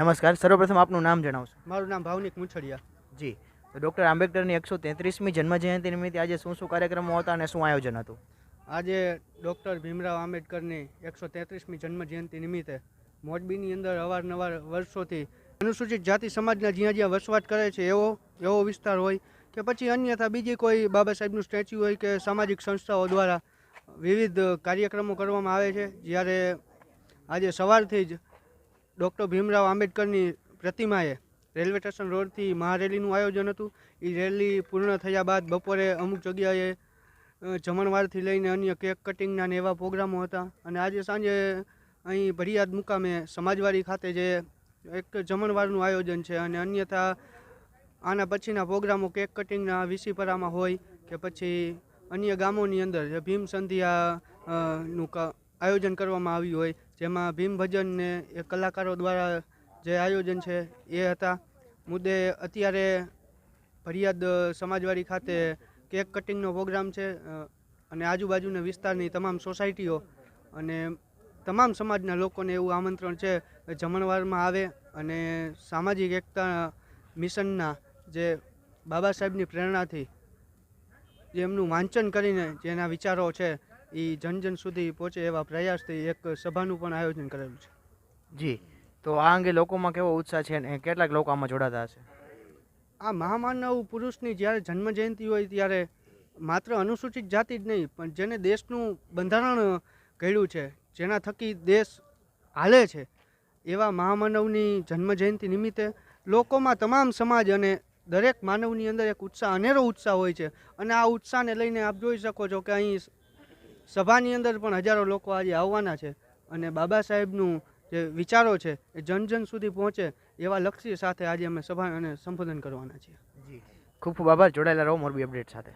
નમસ્કાર. સર્વપ્રથમ આપનું નામ જણાવશો મારું નામ ભાવનિક મુછડિયા. જી. તો ડૉક્ટર આંબેડકરની એકસો તેત્રીસમી જન્મજયંતિ નિમિત્તે આજે શું શું કાર્યક્રમો હતા અને શું આયોજન હતું? આજે ડૉક્ટર ભીમરાવ આંબેડકરની એકસો તેત્રીસમી જન્મજયંતિ નિમિત્તે મોરબીની અંદર અવારનવાર વર્ષોથી અનુસૂચિત જાતિ સમાજના જ્યાં જ્યાં વસવાટ કરે છે એવો એવો વિસ્તાર હોય કે પછી અન્યથા બીજી કોઈ બાબા સાહેબનું સ્ટેચ્યુ હોય કે સામાજિક સંસ્થાઓ દ્વારા વિવિધ કાર્યક્રમો કરવામાં આવે છે. જ્યારે આજે સવારથી જ ડૉક્ટર ભીમરાવ આંબેડકરની પ્રતિમાએ રેલવે સ્ટેશન રોડથી મહારેલીનું આયોજન હતું. એ રેલી પૂર્ણ થયા બાદ બપોરે અમુક જગ્યાએ જમણવારથી લઈને અન્ય કેક કટિંગના ને એવા પ્રોગ્રામો હતા. અને આજે સાંજે અહીં ભરિયાદ મુકામે સમાજવાડી ખાતે જે એક જમણવારનું આયોજન છે અને અન્યથા આના પછીના પ્રોગ્રામો કેક કટિંગના વિસીપરામાં હોય કે પછી અન્ય ગામોની અંદર જે ભીમ સંધ્યા નું આયોજન કરવામાં આવ્યું હોય જેમાં ભીમ ભજન ને એ કલાકારો દ્વારા જે આયોજન છે એ હતા. મુદ્દે અત્યારે ફરિયાદ સમાજવાડી ખાતે કેક કટિંગનો પ્રોગ્રામ છે અને આજુબાજુના વિસ્તારની તમામ સોસાયટીઓ અને તમામ સમાજના લોકોને એવું આમંત્રણ છે જમણવારમાં આવે અને સામાજિક એકતા મિશનના જે બાબા સાહેબની પ્રેરણાથી જેમનું વાંચન કરીને જેના વિચારો છે એ જન જન સુધી પહોંચે એવા પ્રયાસથી એક સભાનું પણ આયોજન કરેલું છે. જી. તો આ અંગે લોકોમાં કેવો ઉત્સાહ છે અને કેટલાક લોકો આમાં જોડાતા હશે? આ મહામાનવ પુરુષની જ્યારે જન્મ જયંતિ હોય ત્યારે માત્ર અનુસૂચિત જાતિ જ નહીં પણ જેને દેશનું બંધારણ ઘડ્યું છે જેના થકી દેશ હાલે છે એવા મહામાનવની જન્મ જયંતિ નિમિત્તે લોકોમાં તમામ સમાજ અને દરેક માનવની અંદર એક ઉત્સાહ અનેરો ઉત્સાહ હોય છે. અને આ ઉત્સાહને લઈને આપ જોઈ શકો છો કે અહીં સભાની અંદર પણ હજારો લોકો આજે આવવાના છે અને બાબા સાહેબનું જે વિચારો છે એ જન જન સુધી પહોંચે એવા લક્ષ્ય સાથે આજે અમે સભા અને સંબોધન કરવાના છીએ. ખૂબ ખૂબ આભાર. જોડાયેલા રહો મોરબી અપડેટ સાથે.